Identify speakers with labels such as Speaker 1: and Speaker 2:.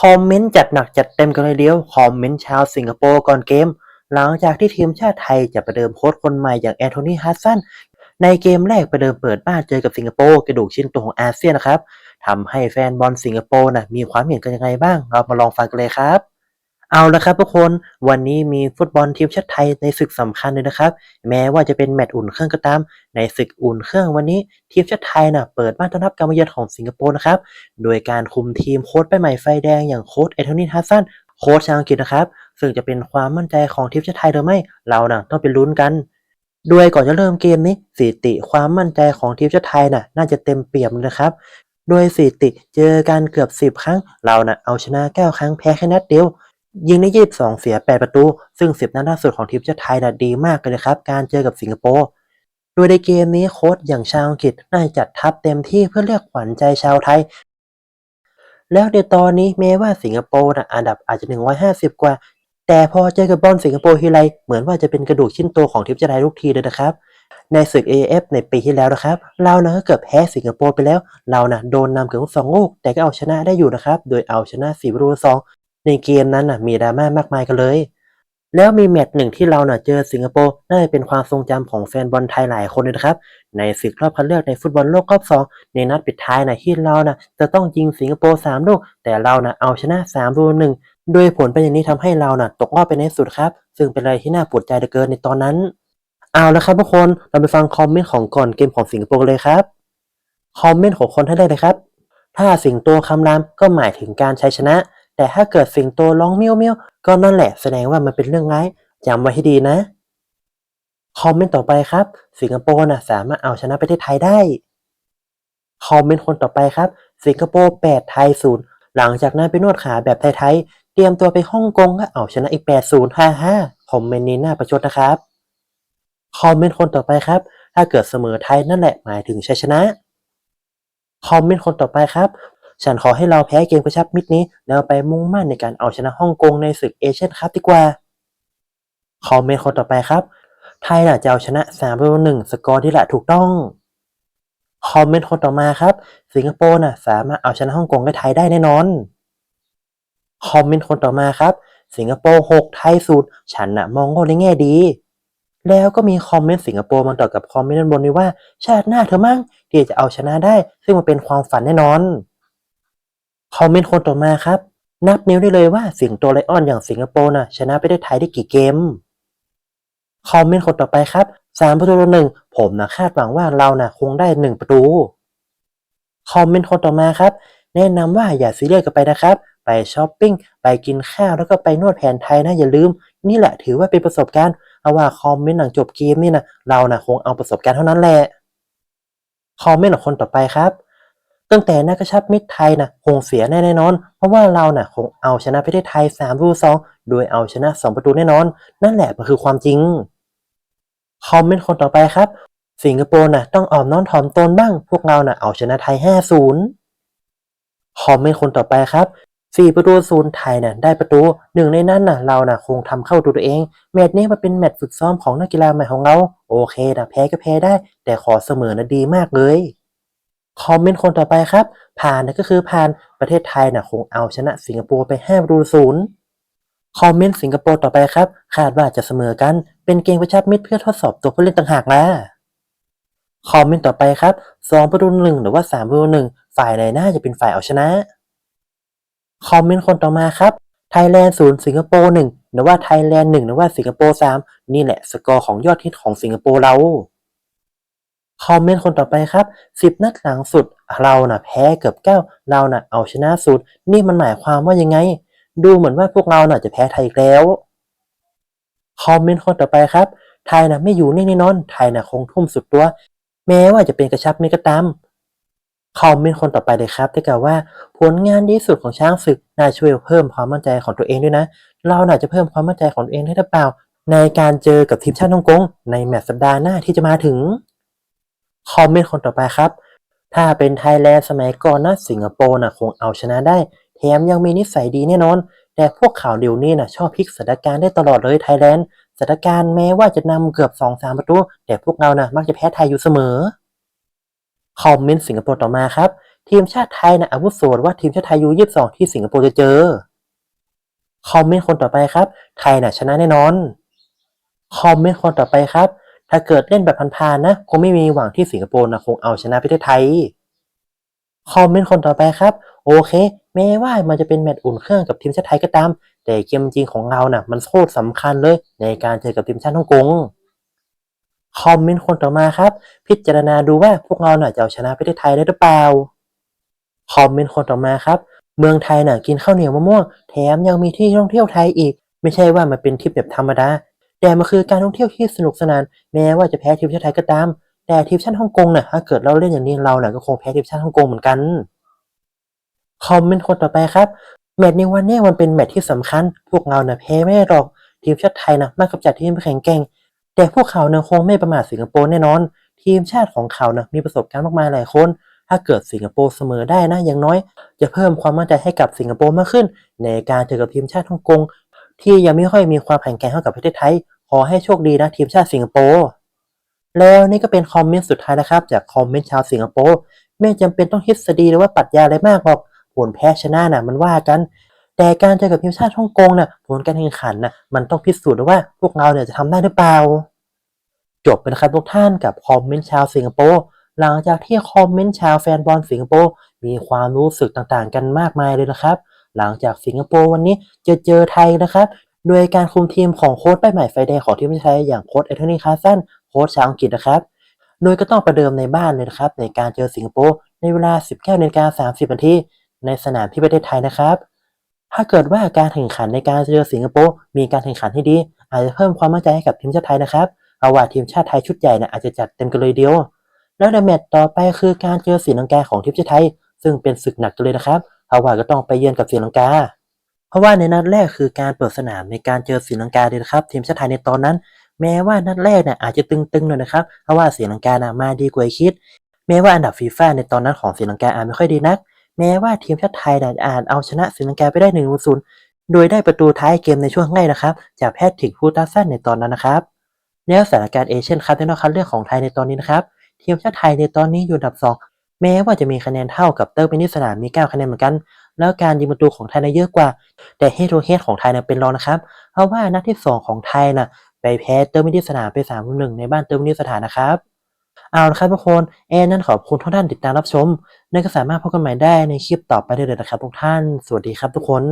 Speaker 1: คอมเมนต์จัดหนักจัดเต็มกันเลยเดียว คอมเมนต์ชาวสิงคโปร์ก่อนเกม หลังจากที่ทีมชาติไทยจะประเดิมโค้ชคนใหม่อย่างแอนโทนีฮัสซันในเกมแรกประเดิมเปิดบ้านเจอกับสิงคโปร์กระดูกชิ้นโตของอาเซียนนะครับทำให้แฟนบอลสิงคโปร์นะมีความเห็นกันยังไงบ้าง เรามาลองฟังกันเลยครับ เอาละครับทุกคนวันนี้มีฟุตบอลทีมชาติไทยในศึกสำคัญเลยนะครับ แม้ว่าจะเป็นแมตช์อุ่นเครื่องก็ตาม ในศึกอุ่นเครื่องวันนี้ทีมชาติไทยนะเปิดบ้านต้อนรับการมาเยือนของสิงคโปร์นะครับโดยการคุมทีมโค้ชไปใหม่ไฟแดงอย่างโค้ชเอเทอนีฮัสซันโค้ชชาวอังกฤษนะครับ ซึ่งจะเป็นความมั่นใจของทีมชาติไทยหรือไม่เรานะต้องไปลุ้นกันด้วยก่อนจะเริ่มเกมนี้สถิติความมั่นใจของทีมชาติไทยน่ะน่าจะเต็มเปี่ยมนะครับโดยสถิติเจอกันเกือบ 10 ครั้งเราน่ะเอาชนะ 9 ครั้งแพ้แค่นัดเดียว ยิงได้ 22 เสีย 8 ประตู ซึ่ง10นัดล่าสุดของทีมชาติไทยน่ะดีมากเลยนะครับ การเจอกับสิงคโปร์ โดยในเกมนี้โค้ชอย่างชาวอังกฤษน่าจะจัดทัพเต็มที่เพื่อเรียกขวัญใจชาวไทย แล้วในตอนนี้แม้ว่าสิงคโปร์นะอันดับอาจจะ 150 กว่า แต่พอเจอกับบอลสิงคโปร์ทีไรเหมือนว่าจะเป็นกระดูกชิ้นโตของทีมชาติไทยทุกทีเลยนะครับในศึก AF ในปีที่แล้วนะครับ เรานะก็เกือบแพ้สิงคโปร์ไปแล้ว เรานะโดนนำเกือบสองลูก แต่ก็เอาชนะได้อยู่นะครับ โดยเอาชนะ4ประตูต่อสอง ในเกมนั้นน่ะมีดราม่ามากมายกันเลย แล้วมีแมตช์หนึ่งที่เราน่ะเจอสิงคโปร์น่าจะเป็นความทรงจำของแฟนบอลไทยหลายคนเลยนะครับ ในศึกรอบคัดเลือกในฟุตบอลโลกรอบสองในนัดปิดท้ายนะที่เราน่ะจะต้องยิงสิงคโปร์สามลูกแต่เราน่ะเอาชนะ3ประตูหนึ่งโดยผลเป็นอย่างนี้ทำให้เราน่ะตกรอบไปในสุดครับ ซึ่งเป็นอะไรที่น่าปวดใจเหลือเกินในตอนนั้นเอาละครับทุกคนเราไปฟังคอมเมนต์ของก่อนเกมของสิงคโปร์เลยครับคอมเมนต์ของคนท่านแรกเลยครับ ถ้าสิงโตคำรามก็หมายถึงการใชัยชนะ แต่ถ้าเกิดสิงโตร้องเมี้ยวเมี้ยวก็นั่นแหละแสดงว่ามันเป็นเรื่องร้ายจำไว้ให้ดีนะ คอมเมนต์ต่อไปครับ สิงคโปร์น่ะสามารถเอาชนะประเทศไทยได้ คอมเมนต์คนต่อไปครับ สิงคโปร์8ไทย0หลังจากนั้นไปนวดขาแบบไทยๆ เตรียมตัวไปฮ่องกงก็เอาชนะอีก8 0 5 5คอมเมนต์นี้น่าประชดนะครับ คอมเมนต์คนต่อไปครับ ถ้าเกิดเสมอไทยนั่นแหละหมายถึงชัยชนะ คอมเมนต์คนต่อไปครับ ฉันขอให้เราแพ้เกมกระชับมิตรนี้ แล้วไปมุ่งมั่นในการเอาชนะฮ่องกงในศึกเอเชียนคัพดีกว่า คอมเมนต์คนต่อไปครับ ไทยน่ะจะเอาชนะ3ประตูหนึ่งสกอร์ที่ละถูกต้อง คอมเมนต์คนต่อมาครับ สิงคโปร์น่ะสามารถเอาชนะฮ่องกงและไทยได้แน่นอน คอมเมนต์คนต่อมาครับ สิงคโปร์6ไทยศูนย์ฉันน่ะมองโลกในแง่ดีแล้วก็มีคอมเมนต์สิงคโปร์มาต่อกับคอมเมนต์ด้านบนนี้ว่า ชาติหน้าเธอมั่งที่จะเอาชนะได้ ซึ่งมันเป็นความฝันแน่นอน คอมเมนต์คนต่อมาครับ นับนิ้วได้เลยว่าสิงโตไลออนอย่างสิงคโปร์น่ะชนะประเทศไทยได้กี่เกม คอมเมนต์คนต่อไปครับสามประตูต่อหนึ่งผมนะคาดหวังว่าเรานะคงได้หนึ่งประตู คอมเมนต์คนต่อมาครับ แนะนำว่าอย่าซีเรียสกันไปนะครับ ไปช้อปปิ้ง ไปกินข้าวแล้วก็ไปนวดแผนไทยนะอย่าลืม นี่แหละถือว่าเป็นประสบการณ์เอาว่าคอมเมนต์หลังจบเกมนี่นะเรานะคงเอาประสบการณ์เท่านั้นแหละ คอมเมนต์ของคนต่อไปครับ ตั้งแต่นักกระชับมิตรไทยนะคงเสียแน่นอน เพราะว่าเรานะคงเอาชนะประเทศไทย3ประตูสองโดยเอาชนะ 2 ประตูแน่นอน นั่นแหละมันคือความจริง คอมเมนต์คนต่อไปครับ สิงคโปร์น่ะต้องออมน้อมถ่อมตนบ้าง พวกเราน่ะเอาชนะไทย 5-0 คอมเมนต์คนต่อไปครับ4ประตูศูนย์ไทยน่ะได้ประตูหนึ่งในนั้นน่ะเราน่ะคงทำเข้าตัวตัวเอง แมตช์นี้มันเป็นแมตช์ฝึกซ้อมของนักกีฬาใหม่ของเรา โอเคนะแพ้ก็แพ้ได้ แต่ขอเสมอนะดีมากเลย คอมเมนต์คนต่อไปครับ ผ่านนะก็คือผ่านประเทศไทยน่ะคงเอาชนะสิงคโปร์ไป5ประตูศูนย์คอมเมนต์สิงคโปร์ต่อไปครับ คาดว่าจะเสมอกันเป็นเกมกระชับมิตรเพื่อทดสอบตัวผู้เล่นต่างหากนะคอมเมนต์ต่อไปครับสองประตูหนึ่งหรือว่าสามประตูหนึ่งฝ่ายไหนน่าจะเป็นฝ่ายเอาชนะ คอมเมนต์คนต่อมาครับไทยแลนด์ศูนย์สิงคโปร์หนึ่งหรือว่าไทยแลนด์หนึ่งหรือว่าสิงคโปร์สามนี่แหละสกอร์ของยอดฮิตของสิงคโปร์เรา คอมเมนต์คนต่อไปครับสิบนัดหลังสุด เราน่ะแพ้เกือบเก้าเราน่ะเอาชนะสุด นี่มันหมายความว่ายังไง ดูเหมือนว่าพวกเราน่ะจะแพ้ไทยอีกแล้ว คอมเมนต์คนต่อไปครับ ไทยน่ะไม่อยู่นิ่งนอน ไทยน่ะคงทุ่มสุดตัว แม้ว่าจะเป็นกระชับมิตรก็ตามคอมเมนต์คนต่อไปเลยครับได้กล่าวว่า ผลงานดีสุดของช้างศึกน่าช่วยเพิ่มความมั่นใจของตัวเองด้วยนะ เราน่าจะเพิ่มความมั่นใจของตัวเองได้หรือเปล่า ในการเจอกับทีมชาติฮ่องกงในแมตช์สัปดาห์หน้าที่จะมาถึง คอมเมนต์คนต่อไปครับ ถ้าเป็นไทยแลนด์สมัยก่อนนะสิงคโปร์น่ะคงเอาชนะได้ แถมยังมีนิสัยดีแน่นอน แต่พวกข่าวเดี๋ยวนี้น่ะชอบพลิกสถานการณ์ได้ตลอดเลยไทยแลนด์สถานการณ์แม้ว่าจะนำเกือบ2อสามประตูแต่พวกเราน่ะมักจะแพ้ไทยอยู่เสมอคอมเมนต์สิงคโปร์ต่อมาครับ ทีมชาติไทยนะอาวุโสว่าทีมชาติไทยยูยี่สิบสองที่สิงคโปร์จะเจอคอมเมนต์คนต่อไปครับ ไทยน่ะชนะแน่นอนคอมเมนต์คนต่อไปครับ ถ้าเกิดเล่นแบบพันๆนะ คงไม่มีหวังที่สิงคโปร์นะคงเอาชนะประเทศไทย คอมเมนต์คนต่อไปครับ โอเค แม้ว่ามันจะเป็นแมตช์อุ่นเครื่องกับทีมชาติไทยก็ตาม แต่เกมจริงของเราน่ะ มันโคตรสำคัญเลย ในการเจอกับทีมชาติฮ่องกง คอมเมนต์คนต่อมาครับ พิจารณาดูว่าพวกเราน่ะจะเอาชนะประเทศไทยได้หรือเปล่า คอมเมนต์คนต่อมาครับ เมืองไทยน่ะกินข้าวเหนียวมะม่วง แถมยังมีที่ท่องเที่ยวไทยอีก ไม่ใช่ว่ามันเป็นทริปแบบธรรมดา แต่มันคือการท่องเที่ยวที่สนุกสนาน แม้ว่าจะแพ้ทีมชาติไทยก็ตาม แต่ทีมชาติฮ่องกงน่ะถ้าเกิดเราเล่นอย่างนี้เราน่ะก็คงแพ้ทีมชาติฮ่องกงเหมือนกันคอมเมนต์คนต่อไปครับแมตช์ในวันนี้มันเป็นแมตช์ที่สำคัญ พวกเราน่ะแพ้ไม่ได้หรอกทีมชาติไทยนะมากกับจัดทีมแข็งแกร่งแต่พวกเขาน่ะคงไม่ประมาทสิงคโปร์แน่นอน ทีมชาติของเขาน่ะมีประสบการณ์มากมายหลายคน ถ้าเกิดสิงคโปร์เสมอได้นะอย่างน้อย จะเพิ่มความมั่นใจให้กับสิงคโปร์มากขึ้น ในการเจอกับทีมชาติฮ่องกงที่ยังไม่ค่อยมีความแข็งแกร่งเท่ากับประเทศไทย ขอให้โชคดีนะทีมชาติสิงคโปร์แล้วนี่ก็เป็นคอมเมนต์สุดท้ายนะครับ จากคอมเมนต์ชาวสิงคโปร์ไม่จำเป็นต้องทฤษฎีหรือว่าปรัชญาอะไรมากหรอกผลแพ้ชนะน่ะมันว่ากัน แต่การเจอกับทีมชาติฮ่องกงน่ะผลการแข่งขันน่ะมันต้องพิสูจน์ว่าพวกเราเนี่ยจะทำได้หรือเปล่า จบไปนะครับทุกท่านกับคอมเมนต์ชาวสิงคโปร์หลังจากที่คอมเมนต์ชาวแฟนบอลสิงคโปร์มีความรู้สึกต่างๆ กันมากมายเลยนะครับ หลังจากสิงคโปร์วันนี้จะเจอไทยนะครับ โดยการคุมทีมของโค้ชใบใหม่ไฟแดงของทีมชาติไทยอย่างโค้ชเอเทอร์นีคาสันโค้ชชาวอังกฤษนะครับ โดยก็ต้องประเดิมในบ้านเลยนะครับ ในการเจอสิงคโปร์ในเวลา 19นาฬิกา30นาทีในสนามที่ประเทศไทยนะครับ ถ้าเกิดว่าการแข่งขันในการเจอสิงคโปร์มีการแข่งขันที่ดี อาจจะเพิ่มความมั่นใจให้กับทีมชาติไทยนะครับเพราะว่าทีมชาติไทยชุดใหญ่นะอาจจะจัดเต็มกันเลยเดียว แล้วในแมตช์ต่อไปคือการเจอศรีลังกาของทีมชาติไทย ซึ่งเป็นศึกหนักกันเลยนะครับเพราะว่าก็ต้องไปเยือนกับศรีลังกา เพราะว่าในนัดแรกคือการเปิดสนามในการเจอศรีลังกาเลยนะครับทีมชาติไทยในตอนนั้น แม้ว่านัดแรกเนี่ยอาจจะตึงๆหน่อยนะครับเพราะว่าศรีลังกานะมาดีกว่าคิด แม้ว่าอันดับฟีฟ่าในตอนนั้นของศรีลังกาอาจไม่ค่อยดีนัก แม้ว่าทีมชาติไทยเนี่ยอาจเอาชนะศรีลังกาไปได้1นศูนย์โดยได้ประตูท้ายเกมในช่วงง่ายนะครับ จากแพทริกพูตัสซันในตอนนั้นนะครับแล้วสถานการณ์เอเชียนคัพในรอบคัดเลือกของไทยในตอนนี้นะครับทีมชาติไทยในตอนนี้อยู่อันดับ 2 แม้ว่าจะมีคะแนนเท่ากับเตอร์กเปนิสนามมี 9 คะแนนเหมือนกัน แล้วการยิงประตูของไทยนะเยอะกว่า แต่เฮโรเฮดของไทยนะเป็นรองนะครับ เพราะว่านัดที่ 2 ของไทยนะไปแพ้เติร์มินิสนามไป3ามหนึ่งในบ้านเติร์มินิสถานนะครับ เอาละครับทุกคนแอนนั้นขอบคุณทุกท่านติดตามรับชมและก็สามารถพบกันใหม่ได้ในคลิปต่อไปได้เลยนะครับทุกท่าน สวัสดีครับทุกคน